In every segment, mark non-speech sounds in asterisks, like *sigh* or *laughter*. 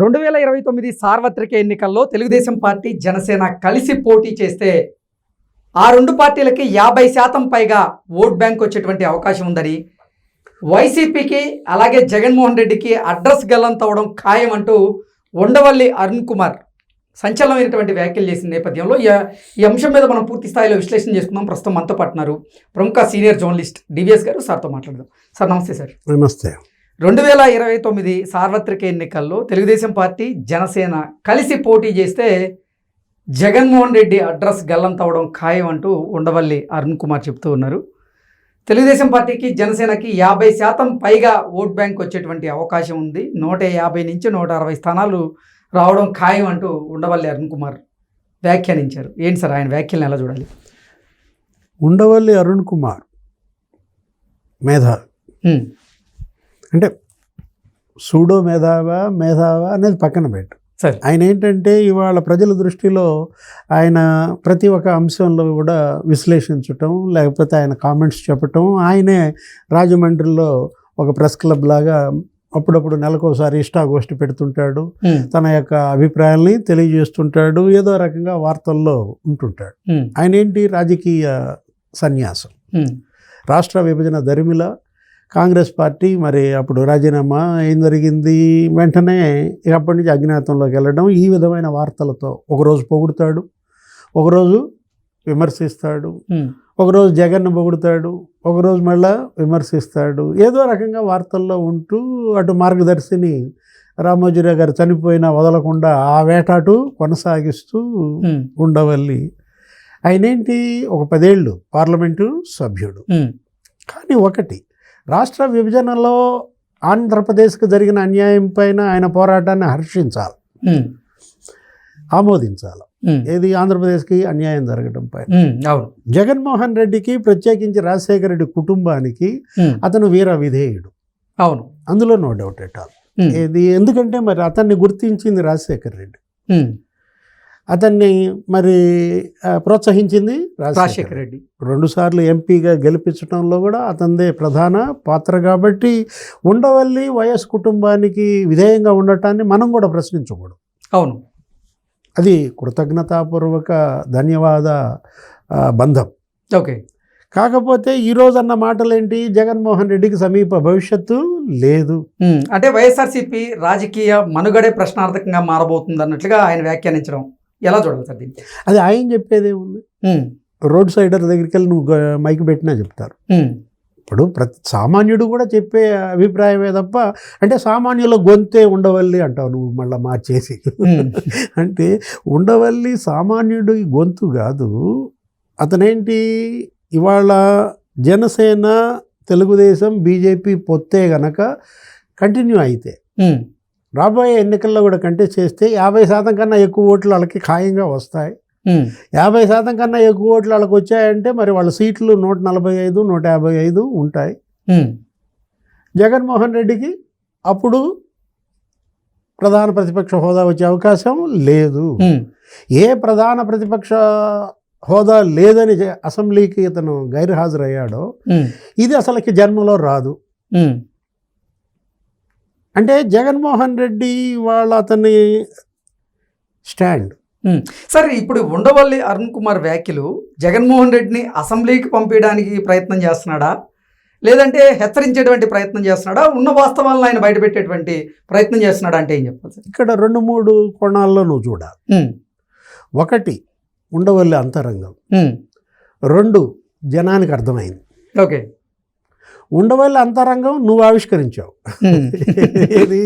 రెండు వేల ఇరవై తొమ్మిది సార్వత్రిక ఎన్నికల్లో తెలుగుదేశం పార్టీ జనసేన కలిసి పోటీ చేస్తే ఆ రెండు పార్టీలకి యాభై శాతం పైగా ఓట్ బ్యాంక్ వచ్చేటువంటి అవకాశం ఉందని వైసీపీకి అలాగే జగన్మోహన్ రెడ్డికి అడ్రస్ గల్లంతవడం ఖాయం అంటూ ఉండవల్లి అరుణ్ కుమార్ సంచలనమైనటువంటి వ్యాఖ్యలు చేసిన నేపథ్యంలో ఈ- ఈ అంశం మీద మనం పూర్తి స్థాయిలో విశ్లేషణ చేసుకుందాం. ప్రస్తుతం మనతో పాటున్నారు ప్రముఖ సీనియర్ జర్నలిస్ట్ డివిఎస్ గారు. సార్తో మాట్లాడదాం. సార్ నమస్తే సార్. నమస్తే. రెండు వేల ఇరవై తొమ్మిది సార్వత్రిక ఎన్నికల్లో తెలుగుదేశం పార్టీ జనసేన కలిసి పోటీ చేస్తే జగన్మోహన్ రెడ్డి అడ్రస్ గల్లంతవడం ఖాయం అంటూ ఉండవల్లి అరుణ్ కుమార్ చెప్తూ ఉన్నారు. తెలుగుదేశం పార్టీకి జనసేనకి యాభై శాతం పైగా ఓట్ బ్యాంక్ వచ్చేటువంటి అవకాశం ఉంది. నూట యాభై నుంచి నూట అరవై స్థానాలు రావడం ఖాయం అంటూ ఉండవల్లి అరుణ్ కుమార్ వ్యాఖ్యానించారు. ఏంటి సార్ ఆయన వ్యాఖ్యలను ఎలా చూడాలి? ఉండవల్లి అరుణ్ కుమార్ మేధావి. అంటే సూడో మేధావా మేధావా అనేది పక్కన పెట్టు. సరే. ఆయన ఏంటంటే ఇవాళ ప్రజల దృష్టిలో ఆయన ప్రతి ఒక్క అంశంలో కూడా విశ్లేషించటం లేకపోతే ఆయన కామెంట్స్ చెప్పటం ఆయనే రాజమండ్రిలో ఒక ప్రెస్ క్లబ్ లాగా అప్పుడప్పుడు నెలకోసారి ఇష్టాగోష్ఠి పెడుతుంటాడు. తన యొక్క అభిప్రాయాల్ని తెలియజేస్తుంటాడు. ఏదో రకంగా వార్తల్లో ఉంటుంటాడు. ఆయన ఏంటి రాజకీయ సన్యాసం? రాష్ట్ర విభజన దరిమిల కాంగ్రెస్ పార్టీ మరి అప్పుడు రాజీనామా ఏం జరిగింది? వెంటనే అప్పటి నుంచి అజ్ఞాతంలోకి వెళ్ళడం ఈ విధమైన వార్తలతో ఒకరోజు పొగుడుతాడు ఒకరోజు విమర్శిస్తాడు ఒకరోజు జగన్ను పొగుడుతాడు ఒకరోజు మళ్ళా విమర్శిస్తాడు. ఏదో రకంగా వార్తల్లో ఉంటూ అటు మార్గదర్శిని రామోజీరావు గారు చనిపోయినా వదలకుండా ఆ వేటాటు కొనసాగిస్తూ ఉండవల్లి. ఆయనేంటి ఒక పదేళ్ళు పార్లమెంటు సభ్యుడు. కానీ ఒకటి రాష్ట్ర విభజనలో ఆంధ్రప్రదేశ్కి జరిగిన అన్యాయం పైన ఆయన పోరాటాన్ని హర్షించాలి. ఆమోదించాలి. ఏది? ఆంధ్రప్రదేశ్కి అన్యాయం జరగడం పైన. అవును. జగన్మోహన్ రెడ్డికి ప్రత్యేకించి రాజశేఖర రెడ్డి కుటుంబానికి అతను వీర విధేయుడు. అవును. అందులో నో డౌట్ ఎట్ ఆల్. ఏది? ఎందుకంటే మరి అతన్ని గుర్తించింది రాజశేఖర రెడ్డి. అతన్ని మరి ప్రోత్సహించింది రాజశేఖర రెడ్డి. రెండుసార్లు ఎంపీగా గెలిపించడంలో కూడా అతనిదే ప్రధాన పాత్ర కాబట్టి ఉండవల్లి వైఎస్ కుటుంబానికి విధేయంగా ఉండటాన్ని మనం కూడా ప్రశ్నించకూడదు. అవును. అది కృతజ్ఞతాపూర్వక ధన్యవాద బంధం. ఓకే. కాకపోతే ఈరోజు అన్న మాటలేంటి? జగన్మోహన్ రెడ్డికి సమీప భవిష్యత్తు లేదు. అంటే వైఎస్ఆర్సీపీ రాజకీయ మనుగడే ప్రశ్నార్థకంగా మారబోతుంది అన్నట్లుగా ఆయన వ్యాఖ్యానించడం ఎలా చూడాలి సార్ దీన్ని? అది ఆయన చెప్పేదే ఉంది. రోడ్ సైడర్ దగ్గరికి వెళ్ళి నువ్వు మైక్ పెట్టినా చెప్తారు. ఇప్పుడు ప్రతి సామాన్యుడు కూడా చెప్పే అభిప్రాయమే తప్ప అంటే సామాన్యుల గొంతే ఉండవల్లి అంటావు నువ్వు మళ్ళీ మార్చేసి. *laughs* అంటే ఉండవల్లి సామాన్యుడి గొంతు కాదు. అతనేంటి? ఇవాళ జనసేన తెలుగుదేశం బీజేపీ పొత్తే గనక కంటిన్యూ అయితే రాబోయే ఎన్నికల్లో కూడా కంటెస్ట్ చేస్తే యాభై శాతం కన్నా ఎక్కువ ఓట్లు వాళ్ళకి ఖాయంగా వస్తాయి. యాభై శాతం కన్నా ఎక్కువ ఓట్లు వాళ్ళకి వచ్చాయంటే మరి వాళ్ళ సీట్లు నూట నలభై ఐదు నూట యాభై ఐదు ఉంటాయి. జగన్మోహన్ రెడ్డికి అప్పుడు ప్రధాన ప్రతిపక్ష హోదా వచ్చే అవకాశం లేదు. ఏ ప్రధాన ప్రతిపక్ష హోదా లేదని అసెంబ్లీకి ఇతను గైర్హాజరయ్యాడో ఇది అసలుకి జన్మలో రాదు. అంటే జగన్మోహన్ రెడ్డి వాళ్ళ అతని స్టాండ్. సార్ ఇప్పుడు ఉండవల్లి అరుణ్ కుమార్ వ్యాఖ్యలు జగన్మోహన్ రెడ్డిని అసెంబ్లీకి పంపించడానికి ప్రయత్నం చేస్తున్నాడా? లేదంటే హెచ్చరించేటువంటి ప్రయత్నం చేస్తున్నాడా? ఉన్న వాస్తవాలను ఆయన బయటపెట్టేటువంటి ప్రయత్నం చేస్తున్నాడా అంటే ఏం చెప్పాలి? ఇక్కడ రెండు మూడు కోణాల్లో నువ్వు చూడాలి. ఒకటి ఉండవల్లి అంతరంగం. రెండు జనానికి అర్థమైంది. ఓకే. ఉండవల్లి అంతరంగం నువ్వు ఆవిష్కరించావు. ఇది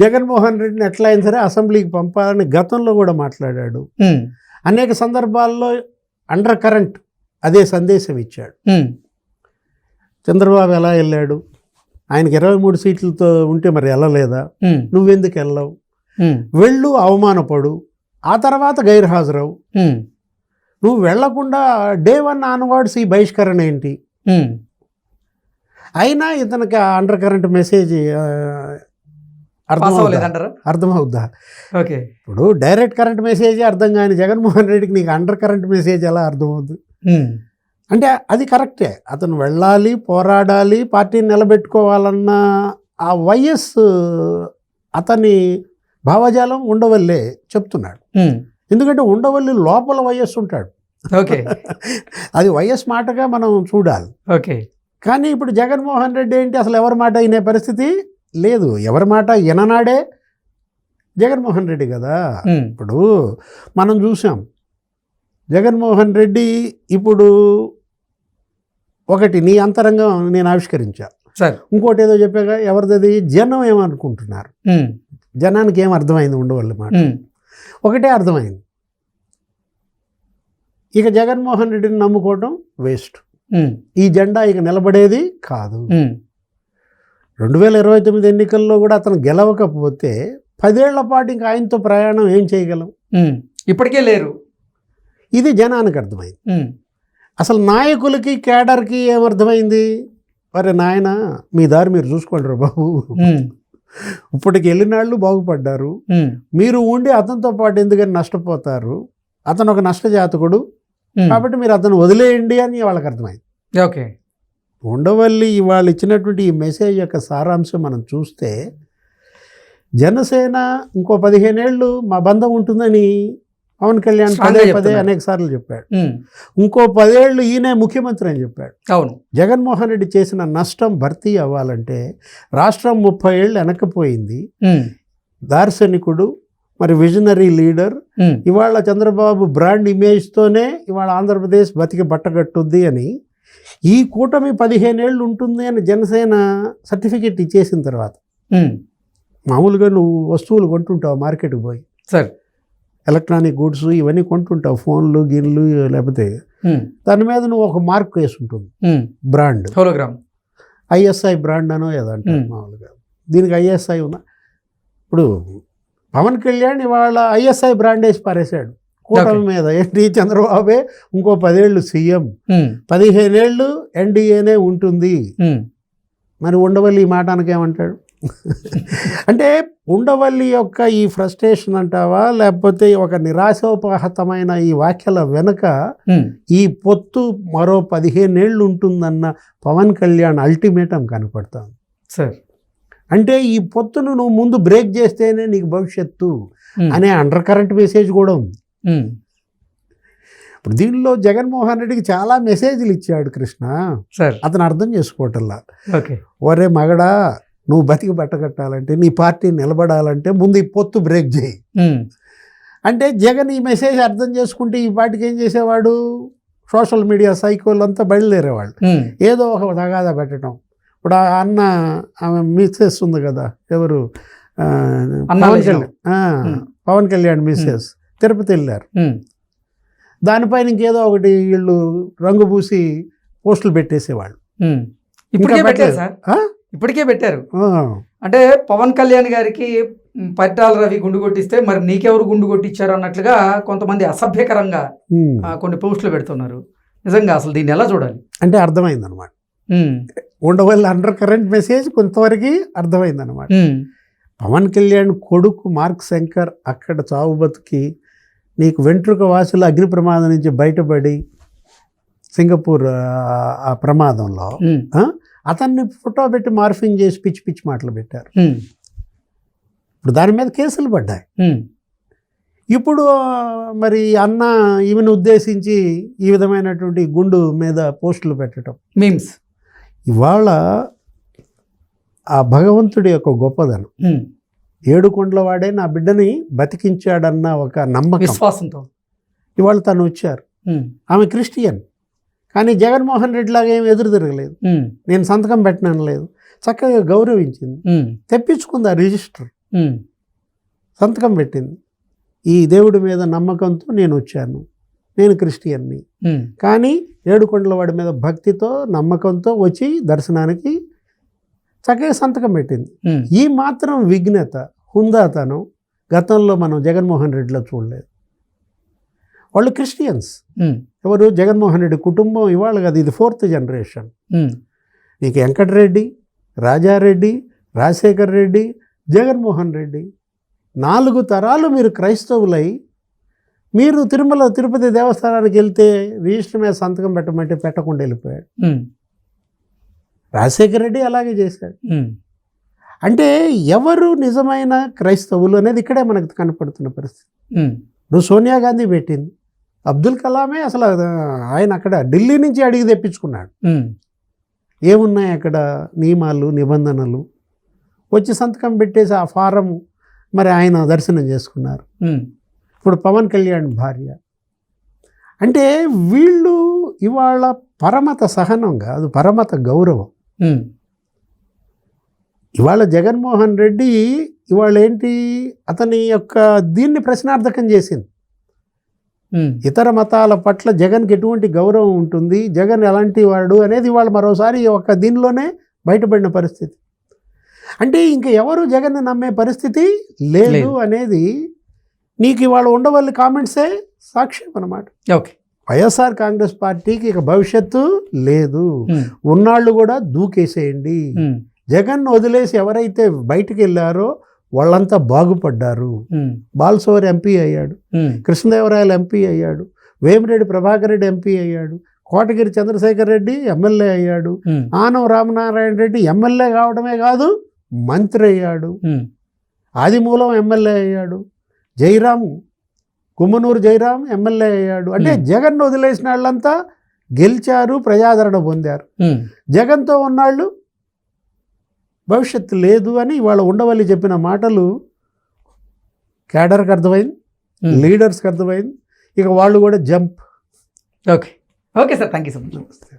జగన్మోహన్ రెడ్డిని ఎట్లా అయినా సరే అసెంబ్లీకి పంపాలని గతంలో కూడా మాట్లాడాడు. అనేక సందర్భాల్లో అండర్ కరెంట్ అదే సందేశం ఇచ్చాడు. చంద్రబాబు ఎలా వెళ్ళాడు? ఆయనకి ఇరవై మూడు సీట్లతో ఉంటే మరి వెళ్ళలేదా? నువ్వెందుకు వెళ్ళావు? వెళ్ళు అవమానపడు. ఆ తర్వాత గైర్హాజరవు. నువ్వు వెళ్ళకుండా డే వన్ ఆన్వర్డ్స్ ఈ బహిష్కరణ ఏంటి? అయినా ఇతనికి అండర్ కరెంట్ మెసేజ్ అర్థం అర్థమవుద్దా? ఓకే. ఇప్పుడు డైరెక్ట్ కరెంట్ మెసేజ్ అర్థం కాని జగన్మోహన్ రెడ్డికి నీకు అండర్ కరెంట్ మెసేజ్ ఎలా అర్థమవుద్ది? అంటే అది కరెక్టే. అతను వెళ్ళాలి పోరాడాలి పార్టీని నిలబెట్టుకోవాలన్న ఆ వయస్సు అతని భావజాలం ఉండవల్లే చెప్తున్నాడు. ఎందుకంటే ఉండవల్లి లోపల వయస్సు ఉంటాడు. ఓకే. *laughs* అది వైఎస్ మాటగా మనం చూడాలి. ఓకే. కానీ ఇప్పుడు జగన్మోహన్ రెడ్డి ఏంటి? అసలు ఎవరి మాట వినే పరిస్థితి? లేదు. ఎవరి మాట విననాడే జగన్మోహన్ రెడ్డి కదా. ఇప్పుడు మనం చూసాం. జగన్మోహన్ రెడ్డి ఇప్పుడు ఒకటి నీ అంతరంగం నేను ఆవిష్కరించా. సార్. ఇంకోటి ఏదో చెప్పాక ఎవరిది జనం ఏమనుకుంటున్నారు? జనానికి ఏం అర్థమైంది ఉండవాళ్ళ మాట? ఒకటే అర్థమైంది. ఇక జగన్మోహన్ రెడ్డిని నమ్ముకోవటం వేస్ట్. ఈ జెండా ఇక నిలబడేది కాదు. రెండు వేల ఇరవై తొమ్మిది ఎన్నికల్లో కూడా అతను గెలవకపోతే పదేళ్ళ పాటు ఇంకా ఆయనతో ప్రయాణం ఏం చేయగలం? ఇప్పటికే లేరు. ఇది జనానికి అర్థమైంది. అసలు నాయకులకి కేడర్కి ఏమర్థమైంది? అరే నాయన మీ దారి మీరు చూసుకోండి బాబు. ఇప్పటికి వెళ్ళినాళ్ళు బాగుపడ్డారు. మీరు ఉండి అతనితో పాటు ఎందుకని నష్టపోతారు? అతను ఒక నష్టజాతకుడు. కాబట్టి మీరు అతను వదిలేయండి అని వాళ్ళకి అర్థమైంది. ఓకే. ఉండవల్లి ఇవాళ ఇచ్చినటువంటి ఈ మెసేజ్ యొక్క సారాంశం మనం చూస్తే జనసేన ఇంకో పదిహేనేళ్ళు మా బంధం ఉంటుందని పవన్ కళ్యాణ్ పదే పదే. అనేక సార్లు చెప్పాడు. ఉమ్, ఇంకో పదేళ్ళు ఈయనే ముఖ్యమంత్రి అని చెప్పాడు. అవును. జగన్మోహన్ రెడ్డి చేసిన నష్టం భర్తీ అవ్వాలంటే రాష్ట్రం ముప్పై ఏళ్ళు వెనక్కిపోయింది. ఉమ్, దార్శనికుడు మరి విజనరీ లీడర్ ఉమ్, ఇవాళ చంద్రబాబు బ్రాండ్ ఇమేజ్తోనే ఇవాళ ఆంధ్రప్రదేశ్ బతికి బట్టగట్టుద్ది అని. ఈ కూటమి పదిహేనేళ్ళు ఉంటుంది అని జనసేన సర్టిఫికెట్ ఇచ్చేసిన తర్వాత. ఉమ్, మామూలుగా నువ్వు వస్తువులు కొంటుంటావు మార్కెట్కి పోయి. సార్ ఎలక్ట్రానిక్ గూడ్స్ ఇవన్నీ కొంటుంటావు ఫోన్లు గిన్లు లేకపోతే ఉమ్, దాని మీద నువ్వు ఒక మార్క్ వేసి ఉంటుంది బ్రాండ్ హోలోగ్రామ్ ఐఎస్ఐ బ్రాండ్ అనో ఏదంటారు Hmm. మామూలుగా. దీనికి ఐఎస్ఐ ఉన్న ఇప్పుడు పవన్ కళ్యాణ్ ఇవాళ ఐఎస్ఐ బ్రాండ్ వేసి పారేశాడు కూటమి. మీద ఏంటి చంద్రబాబే ఇంకో పదేళ్ళు సీఎం. పదిహేనేళ్ళు ఎన్డీఏనే ఉంటుంది. మరి ఉండవల్లి ఈ మాట అనకేమంటాడు *laughs* అంటే ఉండవల్లి యొక్క ఈ ఫ్రస్ట్రేషన్ అంటావా? లేకపోతే ఒక నిరాశోపహతమైన ఈ వ్యాఖ్యల వెనుక ఈ పొత్తు మరో పదిహేనేళ్ళు ఉంటుందన్న పవన్ కళ్యాణ్ అల్టిమేటం కనపడుతుంది. సార్ అంటే ఈ పొత్తును నువ్వు ముందు బ్రేక్ చేస్తేనే నీకు భవిష్యత్తు అనే అండర్ కరెంట్ మెసేజ్ కూడా ఉంది. ఇప్పుడు దీనిలో జగన్మోహన్ రెడ్డికి చాలా మెసేజ్లు ఇచ్చాడు కృష్ణ. సార్. అతను అర్థం చేసుకోవటంలా. ఓకే. ఒరే మగడా నువ్వు బతికి బట్టగట్టాలంటే నీ పార్టీ నిలబడాలంటే ముందు ఈ పొత్తు బ్రేక్ చేయి. అంటే జగన్ ఈ మెసేజ్ అర్థం చేసుకుంటే ఈ పార్టీకి ఏం చేసేవాడు? సోషల్ మీడియా సైకోలు అంతా బయలుదేరేవాళ్ళు ఏదో ఒక తగాదా పెట్టడం. ఇప్పుడు ఆ అన్న ఆమె మిస్సెస్ ఉంది కదా ఎవరు? పవన్. కళ్యాణ్. పవన్ కళ్యాణ్ మిస్సెస్. తిరుపతి వెళ్ళారు. దానిపైన ఇంకేదో ఒకటి వీళ్ళు రంగు పూసి పోస్టులు పెట్టేసేవాళ్ళు. ఇప్పటికే పెట్టారు. సార్? ఇప్పటికే పెట్టారు. అంటే పవన్ కళ్యాణ్ గారికి పరిటాల రవి గుండు కొట్టిస్తే మరి నీకెవరు గుండు కొట్టించారు అన్నట్లుగా కొంతమంది అసభ్యకరంగా కొన్ని పోస్టులు పెడుతున్నారు. నిజంగా అసలు దీన్ని ఎలా చూడాలి? అంటే అర్థమైంది అనమాట ఉమ్, ఉండవల్లి అండర్ కరెంట్ మెసేజ్ కొంతవరకు అర్థమైంది అనమాట ఉమ్, పవన్ కళ్యాణ్ కొడుకు మార్క్ శంకర్ అక్కడ చావు బతికి నీకు వెంట్రుక వాసుల అగ్ని ప్రమాదం నుంచి బయటపడి సింగపూర్ ఆ- ప్రమాదంలో అతన్ని ఫోటో పెట్టి మార్ఫింగ్ చేసి పిచ్చి పిచ్చి మాటలు పెట్టారు. ఇప్పుడు దాని మీద కేసులు పడ్డాయి. ఇప్పుడు మరి అన్న ఈమెను ఉద్దేశించి ఈ విధమైనటువంటి గుండు మీద పోస్టులు పెట్టడం. మీమ్స్. ఇవాళ ఆ భగవంతుడి యొక్క గొప్పదనం. ఏడు కొండల వాడే నా బిడ్డని బతికించాడన్న ఒక నమ్మకం. విశ్వాసంతో. ఇవాళ తను వచ్చారు. ఆమె క్రిస్టియన్. కానీ జగన్మోహన్ రెడ్డి లాగా ఏం ఎదురు తిరగలేదు. నేను సంతకం పెట్టినాను లేదు. చక్కగా గౌరవించింది. తెప్పించుకుంది ఆ రిజిస్టర్. సంతకం పెట్టింది. ఈ దేవుడి మీద నమ్మకంతో నేను వచ్చాను. నేను క్రిస్టియన్ని. కానీ ఏడుకొండల వాడి మీద భక్తితో నమ్మకంతో వచ్చి దర్శనానికి చక్కగా సంతకం పెట్టింది. ఈ మాత్రం విఘ్నత హుందాతనం గతంలో మనం జగన్మోహన్ రెడ్డిలో చూడలేదు. వాళ్ళు క్రిస్టియన్స్. ఎవరు? జగన్మోహన్ రెడ్డి కుటుంబం ఇవాళ కదా ఇది ఫోర్త్ జనరేషన్. నీకు వెంకటరెడ్డి రాజారెడ్డి రాజశేఖర్ రెడ్డి జగన్మోహన్ రెడ్డి నాలుగు తరాలు మీరు క్రైస్తవులై మీరు తిరుమల తిరుపతి దేవస్థానానికి వెళ్తే రిజిస్టర్ మీద సంతకం పెట్టమంటే పెట్టకుండా వెళ్ళిపోయాడు. రాజశేఖర్ రెడ్డి అలాగే చేశాడు. అంటే ఎవరు నిజమైన క్రైస్తవులు అనేది ఇక్కడే మనకు కనపడుతున్న పరిస్థితి. ఇప్పుడు సోనియా గాంధీ పెట్టింది. అబ్దుల్ కలామే అసలు ఆయన అక్కడ ఢిల్లీ నుంచి అడిగి తెప్పించుకున్నాడు. ఏమున్నాయి అక్కడ నియమాలు నిబంధనలు? వచ్చి సంతకం పెట్టేసి ఆ ఫారం మరి ఆయన దర్శనం చేసుకున్నారు. ఇప్పుడు పవన్ కళ్యాణ్ భార్య. అంటే వీళ్ళు ఇవాళ పరమత సహనం కాదు పరమత గౌరవం. ఇవాళ జగన్మోహన్ రెడ్డి ఇవాళ ఏంటి? అతని యొక్క దీన్ని ప్రశ్నార్థకం చేసింది. ఇతర మతాల పట్ల జగన్కి ఎటువంటి గౌరవం ఉంటుంది? జగన్ ఎలాంటి వాడు అనేది ఇవాళ మరోసారి ఈ ఒక్క దీనిలోనే బయటపడిన పరిస్థితి. అంటే ఇంక ఎవరు జగన్ని నమ్మే పరిస్థితి? లేదు. అనేది నీకు ఇవాళ ఉండవల్లి కామెంట్సే సాక్ష్యం అన్నమాట. ఓకే. వైఎస్ఆర్ కాంగ్రెస్ పార్టీకి ఇక భవిష్యత్తు లేదు. ఉమ్, ఉన్నాళ్ళు కూడా దూకేసేయండి. ఉమ్, జగన్ వదిలేసి ఎవరైతే బయటికి వెళ్ళారో వాళ్ళంతా బాగుపడ్డారు. ఉమ్, బాల్సోర్ ఎంపీ అయ్యాడు. కృష్ణదేవరాయలు ఎంపీ అయ్యాడు. వేమిరెడ్డి ప్రభాకర్ రెడ్డి ఎంపీ అయ్యాడు. కోటగిరి చంద్రశేఖర్ రెడ్డి ఎమ్మెల్యే అయ్యాడు. ఆనం రామనారాయణ రెడ్డి ఎమ్మెల్యే కావడమే కాదు మంత్రి అయ్యాడు. ఆదిమూలం ఎమ్మెల్యే అయ్యాడు. జైరాం కుమ్మనూరు జైరాం ఎమ్మెల్యే అయ్యాడు. అంటే. జగన్ వదిలేసిన వాళ్ళంతా గెలిచారు ప్రజాదరణ పొందారు. జగన్తో ఉన్నాళ్ళు భవిష్యత్తు లేదు అని ఇవాళ ఉండవల్లి చెప్పిన మాటలు క్యాడర్కి అర్థమైంది. లీడర్స్కి అర్థమైంది. ఇక వాళ్ళు కూడా jump. Okay. Okay sir thank you so much. నమస్తే.